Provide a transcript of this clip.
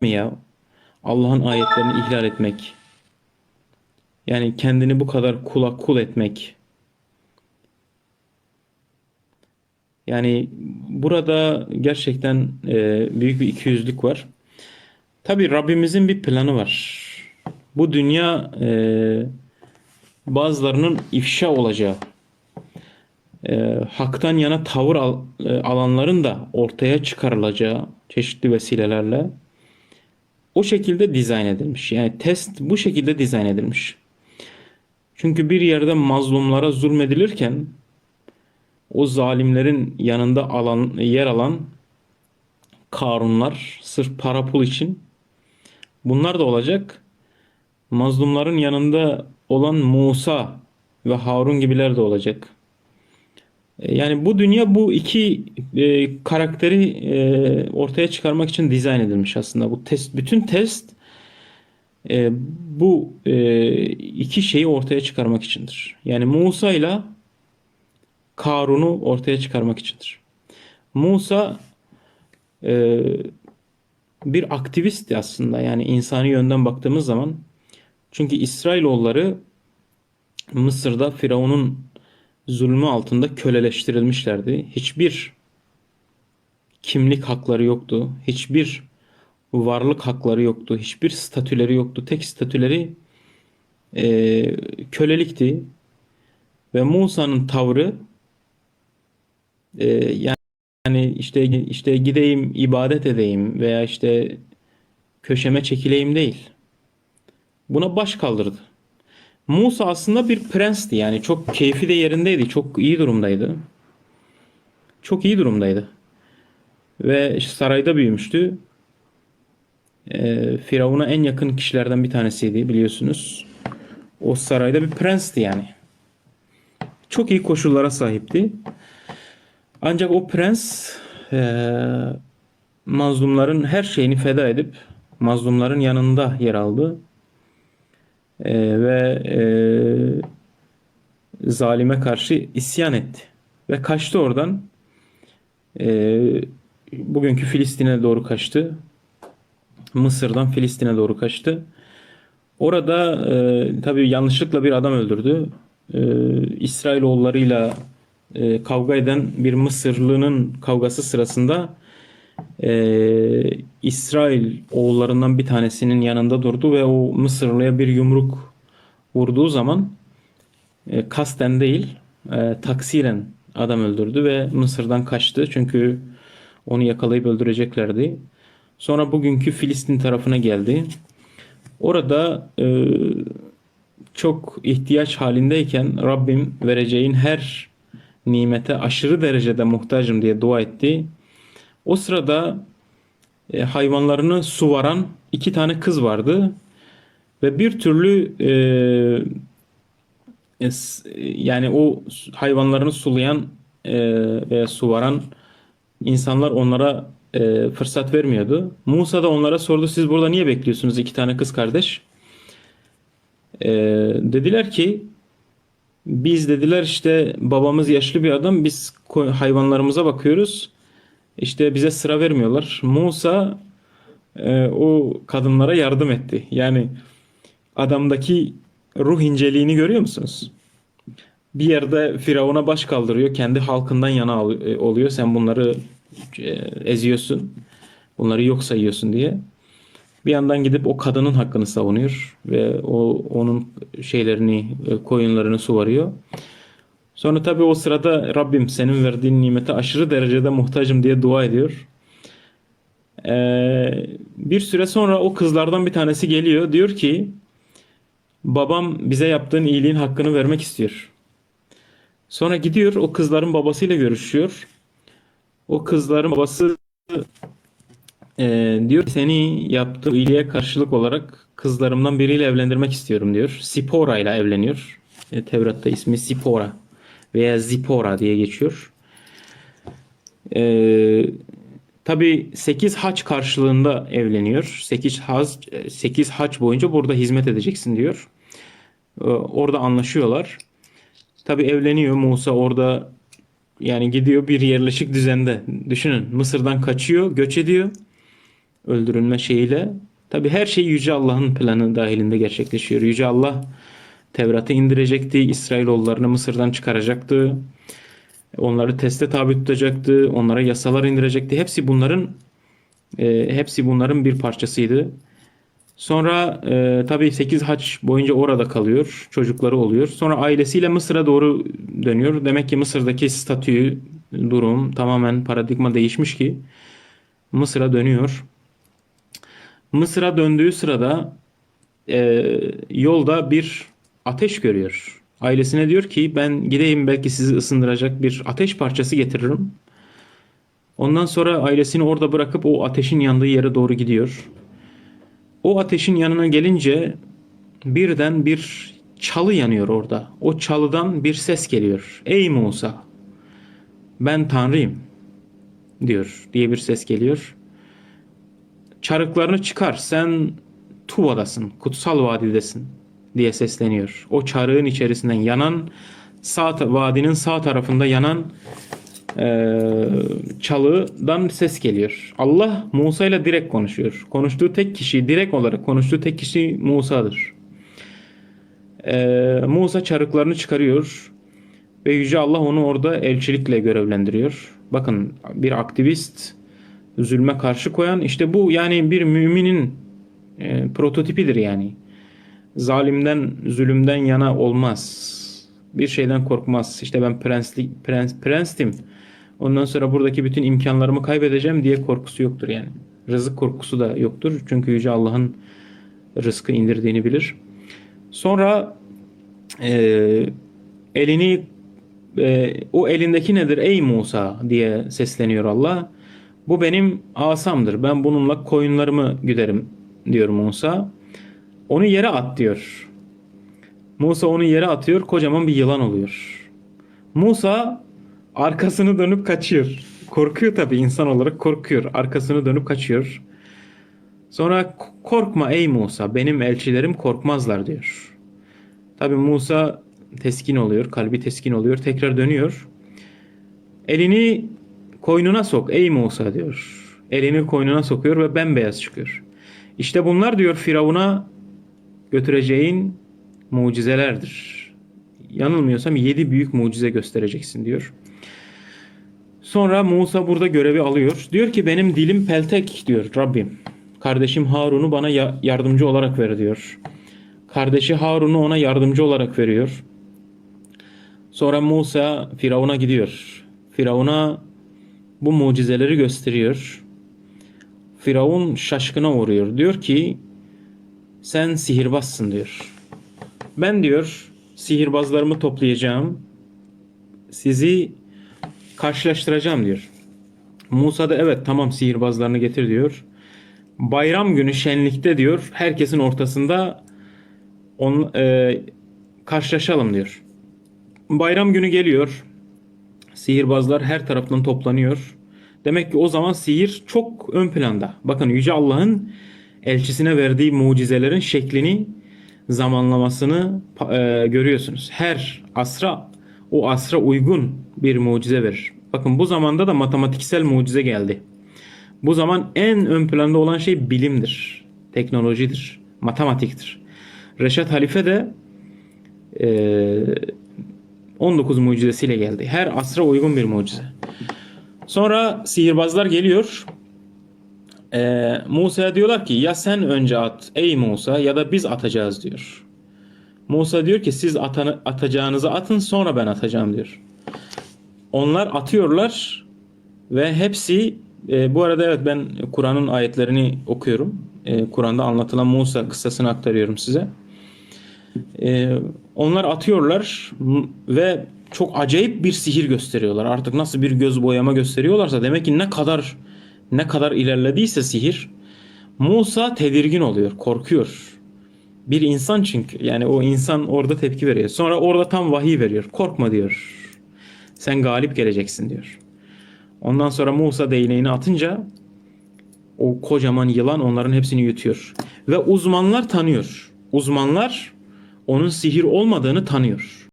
mi ya? Allah'ın ayetlerini ihlal etmek. Yani kendini bu kadar kula kul etmek. Yani burada gerçekten e, büyük bir ikiyüzlülük var. Tabii Rabbimizin bir planı var. Bu dünya e, bazılarının ifşa olacağı, e, haktan yana tavır al- e, alanların da ortaya çıkarılacağı çeşitli vesilelerle o şekilde dizayn edilmiş. Yani test bu şekilde dizayn edilmiş. Çünkü bir yerde mazlumlara zulmedilirken o zalimlerin yanında alan yer alan Karunlar sırf para pul için bunlar da olacak. Mazlumların yanında olan Musa ve Harun gibiler de olacak. E, Yani bu dünya bu iki e, karakteri e, ortaya çıkarmak için dizayn edilmiş aslında. Bu test, bütün test e, bu e, iki şeyi ortaya çıkarmak içindir. Yani Musa ile Karun'u ortaya çıkarmak içindir. Musa e, bir aktivistti aslında. Yani insani yönden baktığımız zaman. Çünkü İsrailoğulları Mısır'da Firavun'un zulmü altında köleleştirilmişlerdi. Hiçbir kimlik hakları yoktu. Hiçbir varlık hakları yoktu. Hiçbir statüleri yoktu. Tek statüleri e, kölelikti. Ve Musa'nın tavrı e, yani işte işte gideyim ibadet edeyim veya işte köşeme çekileyim değil. Buna baş kaldırdı. Musa aslında bir prensti yani çok keyfi de yerindeydi. Çok iyi durumdaydı. Çok iyi durumdaydı. Ve işte sarayda büyümüştü. Ee, Firavun'a en yakın kişilerden bir tanesiydi biliyorsunuz. O sarayda bir prensti yani. Çok iyi koşullara sahipti. Ancak o prens eee, mazlumların her şeyini feda edip mazlumların yanında yer aldı. Eee, ve eee, zalime karşı isyan etti. Ve kaçtı oradan. Eee, bugünkü Filistin'e doğru kaçtı. Mısır'dan Filistin'e doğru kaçtı. Orada e, tabii yanlışlıkla bir adam öldürdü. E, İsrailoğullarıyla e, kavga eden bir Mısırlı'nın kavgası sırasında e, İsrail oğullarından bir tanesinin yanında durdu ve o Mısırlı'ya bir yumruk vurduğu zaman e, kasten değil e, taksiren adam öldürdü ve Mısır'dan kaçtı. Çünkü onu yakalayıp öldüreceklerdi. Sonra bugünkü Filistin tarafına geldi. Orada e, çok ihtiyaç halindeyken Rabbim vereceğin her nimete aşırı derecede muhtacım diye dua etti. O sırada e, hayvanlarını suvaran iki tane kız vardı ve bir türlü e, e, s- yani o hayvanlarını sulayan e, veya suvaran insanlar onlara e, fırsat vermiyordu. Musa da onlara sordu siz burada niye bekliyorsunuz iki tane kız kardeş? E, dediler ki biz dediler işte babamız yaşlı bir adam biz hayvanlarımıza bakıyoruz. İşte bize sıra vermiyorlar. Musa e, o kadınlara yardım etti. Yani adamdaki ruh inceliğini görüyor musunuz? Bir yerde Firavun'a baş kaldırıyor. Kendi halkından yana e, oluyor. Sen bunları e, eziyorsun. Bunları yok sayıyorsun diye. Bir yandan gidip o kadının hakkını savunuyor ve o onun şeylerini, e, koyunlarını suvarıyor. Sonra tabii o sırada Rabbim senin verdiğin nimete aşırı derecede muhtacım diye dua ediyor. Ee, bir süre sonra o kızlardan bir tanesi geliyor. Diyor ki babam bize yaptığın iyiliğin hakkını vermek istiyor. Sonra gidiyor o kızların babasıyla görüşüyor. O kızların babası e, diyor seni yaptığım iyiliğe karşılık olarak kızlarımdan biriyle evlendirmek istiyorum diyor. Sipora ile evleniyor. E, Tevrat'ta ismi Sipora veya Zipora diye geçiyor. E, tabii 8 haç karşılığında evleniyor. 8 hac 8 haç boyunca burada hizmet edeceksin diyor. E, orada anlaşıyorlar. Tabii evleniyor Musa orada yani gidiyor bir yerleşik düzende. Düşünün Mısır'dan kaçıyor, göç ediyor. öldürülme şeyiyle. Tabi her şey Yüce Allah'ın planı dahilinde gerçekleşiyor. Yüce Allah Tevrat'ı indirecekti. İsrailoğullarını Mısır'dan çıkaracaktı. Onları teste tabi tutacaktı. Onlara yasalar indirecekti. Hepsi bunların e, hepsi bunların bir parçasıydı. Sonra e, tabii 8 haç boyunca orada kalıyor. Çocukları oluyor. Sonra ailesiyle Mısır'a doğru dönüyor. Demek ki Mısır'daki statü, durum tamamen paradigma değişmiş ki Mısır'a dönüyor. Mısır'a döndüğü sırada e, yolda bir ateş görüyor. Ailesine diyor ki ben gideyim belki sizi ısındıracak bir ateş parçası getiririm. Ondan sonra ailesini orada bırakıp o ateşin yandığı yere doğru gidiyor. O ateşin yanına gelince birden bir çalı yanıyor orada. O çalıdan bir ses geliyor. Ey Musa ben Tanrıyım diyor diye bir ses geliyor. Çarıklarını çıkar sen Tuva'dasın, kutsal vadidesin diye sesleniyor. O çarığın içerisinden yanan sağ vadinin sağ tarafında yanan eee çalıdan ses geliyor. Allah Musa ile direkt konuşuyor. Konuştuğu tek kişi, direkt olarak konuştuğu tek kişi Musa'dır. Eee, Musa çarıklarını çıkarıyor ve Yüce Allah onu orada elçilikle görevlendiriyor. Bakın bir aktivist zulme karşı koyan işte bu yani bir müminin e, prototipidir yani. Zalimden, zulümden yana olmaz. Bir şeyden korkmaz. İşte ben prenslik prens prenstim. Ondan sonra buradaki bütün imkanlarımı kaybedeceğim diye korkusu yoktur yani. Rızık korkusu da yoktur. Çünkü Yüce Allah'ın rızkı indirdiğini bilir. Sonra e, elini e, o elindeki nedir ey Musa diye sesleniyor Allah. Bu benim asamdır. Ben bununla koyunlarımı güderim diyor Musa. Onu yere at diyor. Musa onu yere atıyor. Kocaman bir yılan oluyor. Musa arkasını dönüp kaçıyor. Korkuyor tabii insan olarak korkuyor. Arkasını dönüp kaçıyor. Sonra korkma ey Musa benim elçilerim korkmazlar diyor. Tabii Musa teskin oluyor. Kalbi teskin oluyor. Tekrar dönüyor. Elini koynuna sok ey Musa diyor. Elini koynuna sokuyor ve bembeyaz çıkıyor. İşte bunlar diyor Firavun'a götüreceğin mucizelerdir. Yanılmıyorsam yedi büyük mucize göstereceksin diyor. Sonra Musa burada görevi alıyor. Diyor ki benim dilim peltek diyor Rabbim. Kardeşim Harun'u bana ya- yardımcı olarak ver diyor. Kardeşi Harun'u ona yardımcı olarak veriyor. Sonra Musa Firavun'a gidiyor. Firavun'a bu mucizeleri gösteriyor. Firavun şaşkına uğruyor. Diyor ki sen sihirbazsın diyor. Ben diyor sihirbazlarımı toplayacağım. Sizi karşılaştıracağım diyor. Musa da evet tamam sihirbazlarını getir diyor. Bayram günü şenlikte diyor herkesin ortasında on, e, karşılaşalım diyor. Bayram günü geliyor. Sihirbazlar her taraftan toplanıyor. Demek ki o zaman sihir çok ön planda. Bakın Yüce Allah'ın elçisine verdiği mucizelerin şeklini, zamanlamasını e, görüyorsunuz. Her asra o asra uygun bir mucize verir. Bakın bu zamanda da matematiksel mucize geldi. Bu zaman en ön planda olan şey bilimdir, teknolojidir, matematiktir. Reşat Halife de e, 19 mucizesiyle geldi. Her asra uygun bir mucize. Sonra sihirbazlar geliyor. Ee, Musa'ya diyorlar ki ya sen önce at ey Musa ya da biz atacağız diyor. Musa diyor ki siz atan- atacağınızı atın sonra ben atacağım diyor. Onlar atıyorlar ve hepsi e, bu arada evet ben Kur'an'ın ayetlerini okuyorum. E, Kur'an'da anlatılan Musa kıssasını aktarıyorum size. Ee, onlar atıyorlar ve çok acayip bir sihir gösteriyorlar. Artık nasıl bir göz boyama gösteriyorlarsa demek ki ne kadar ne kadar ilerlediyse sihir Musa tedirgin oluyor, korkuyor. Bir insan çünkü yani o insan orada tepki veriyor. Sonra orada tam vahiy veriyor. Korkma diyor. Sen galip geleceksin diyor. Ondan sonra Musa değneğini atınca o kocaman yılan onların hepsini yutuyor. Ve uzmanlar tanıyor. Uzmanlar onun sihir olmadığını tanıyor.